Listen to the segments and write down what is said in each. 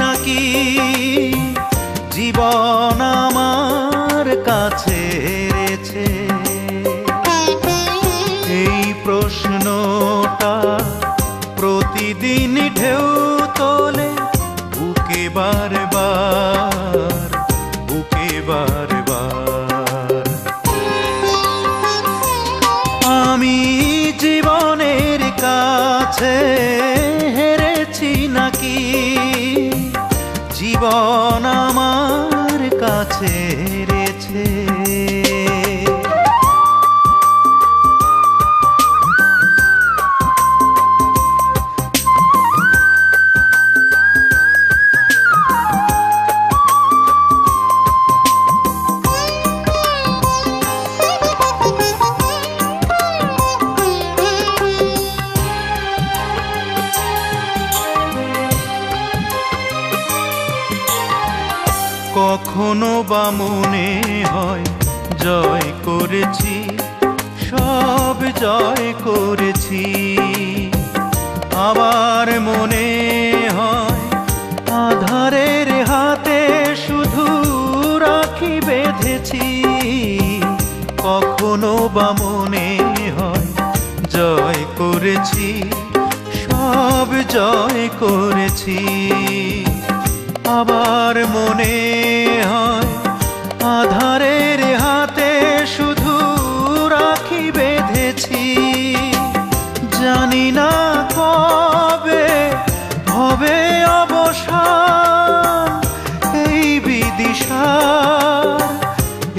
নাকি? জীবন আমার কাছে রেছে এই প্রশ্নটা প্রতিদিন ঢেউ তোলে, বুকে বারবার বুকে বারবার। আমি জীবনের কাছে আমার কাছে কখনো বা মনে হয়, জয় করেছি, সব জয় করেছি। আবার মনে হয়, আধারের হাতে শুধু রাখি বেঁধেছি। কখনো বা মনে হয়, জয় করেছি, সব জয় করেছি। আবার মনে হয়, আধারের হাতে শুধু রাখি বেঁধেছি। জানি না কবে হবে অবসান, এই বিদিশার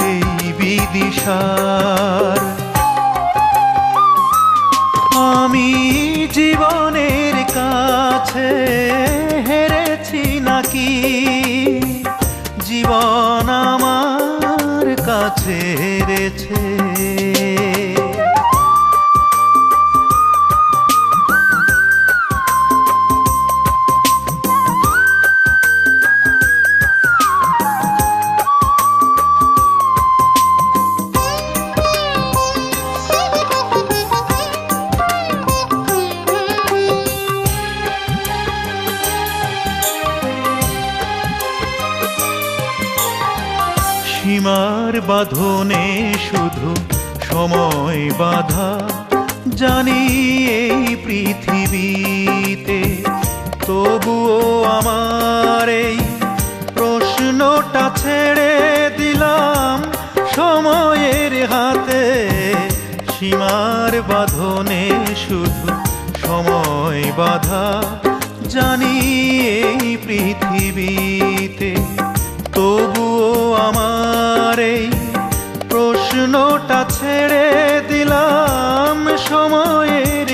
এই বিদিশার আমি জীবনের কাছে সীমার বাঁধনে শুধু সময় বাধা। জানি এই পৃথিবীতে তবুও আমার এই প্রশ্নটা ছেড়ে দিলাম। সময়ের হাতে সীমার বাঁধনে শুধু সময় বাধা। জানি এই পৃথিবীতে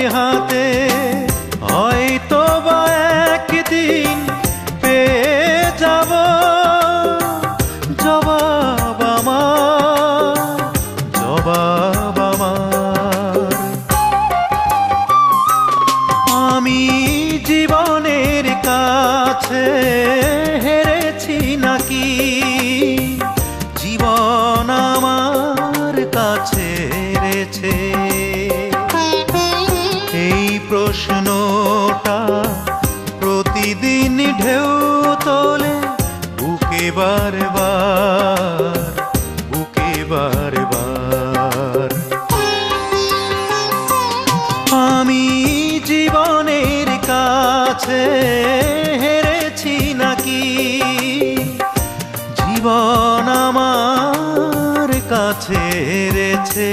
হাতে হয়তো বা একদিন পেয়ে যাব। জবাব জবাব আমি জীবনের কাছে হেরেছি নাকি? জীবন আমার কাছে হেরেছে। ঢেউ তোলে, বুকে বারবার বুকে বারবার। আমি জীবনের কাছে হেরেছি নাকি? জীবন আমার কাছে হেরেছে।